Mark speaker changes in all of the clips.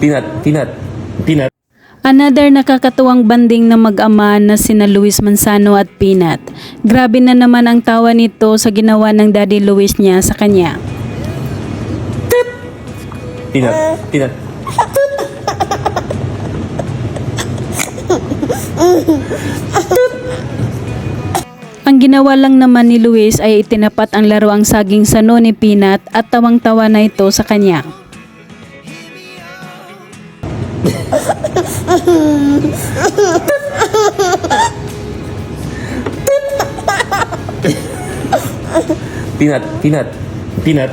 Speaker 1: Peanut, peanut, peanut.
Speaker 2: Another nakakatuwang banding na mag-ama na sina Luis Manzano at Peanut. Grabe na naman ang tawa nito sa ginawa ng Daddy Luis niya sa kanya.
Speaker 1: Peanut, peanut.
Speaker 2: Ang ginawa lang naman ni Luis ay itinapat ang laruang saging sano ni Peanut at tawang-tawa na ito sa kanya.
Speaker 1: Peanut, peanut, peanut.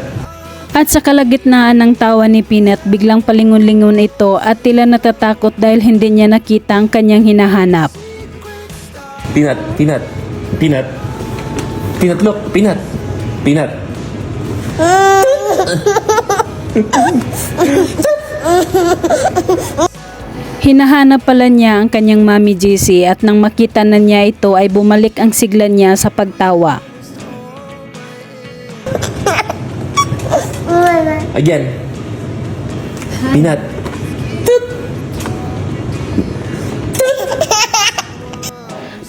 Speaker 2: At sa kalagitnaan ng tawa ni Peanut, biglang palingon-lingon ito at tila natatakot dahil hindi niya nakita ang kanyang hinahanap.
Speaker 1: Peanut, peanut, peanut. Peanut, look, peanut. Peanut.
Speaker 2: Hinahanap pala niya ang kanyang mami JC at nang makita na niya ito ay bumalik ang sigla niya sa pagtawa.
Speaker 1: Again. Peanut.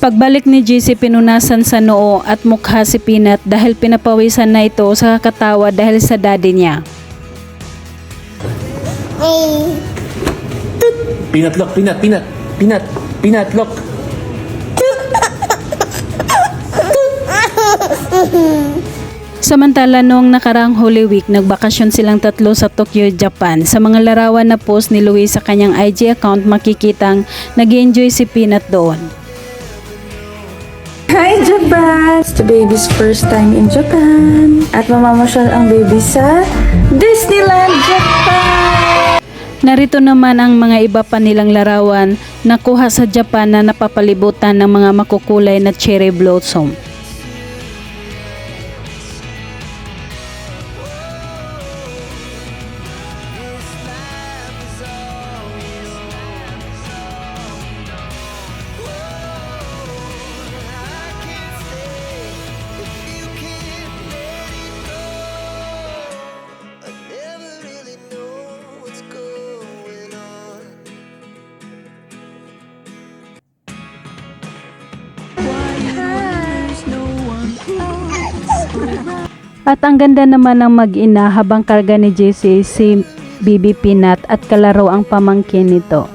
Speaker 2: Pagbalik ni JC pinunasan sa noo at mukha si Peanut dahil pinapawisan na ito sa katawa dahil sa daddy niya.
Speaker 1: Peanut, look, peanut, peanut. Peanut, peanut, look.
Speaker 2: Samantala noong nakarang Holy Week, nagbakasyon silang tatlo sa Tokyo, Japan. Sa mga larawan na post ni Luis sa kanyang IG account, makikitang nag enjoy si Peanut doon.
Speaker 3: It's the baby's first time in Japan. At mamamasyal ang baby sa Disneyland, Japan!
Speaker 2: Narito naman ang mga iba pa nilang larawan na kuha sa Japan na napapalibutan ng mga makukulay na cherry blossom. At ang ganda naman ng mag-ina habang karga ni JC si Bibi Peanut at kalaro ang pamangkin nito.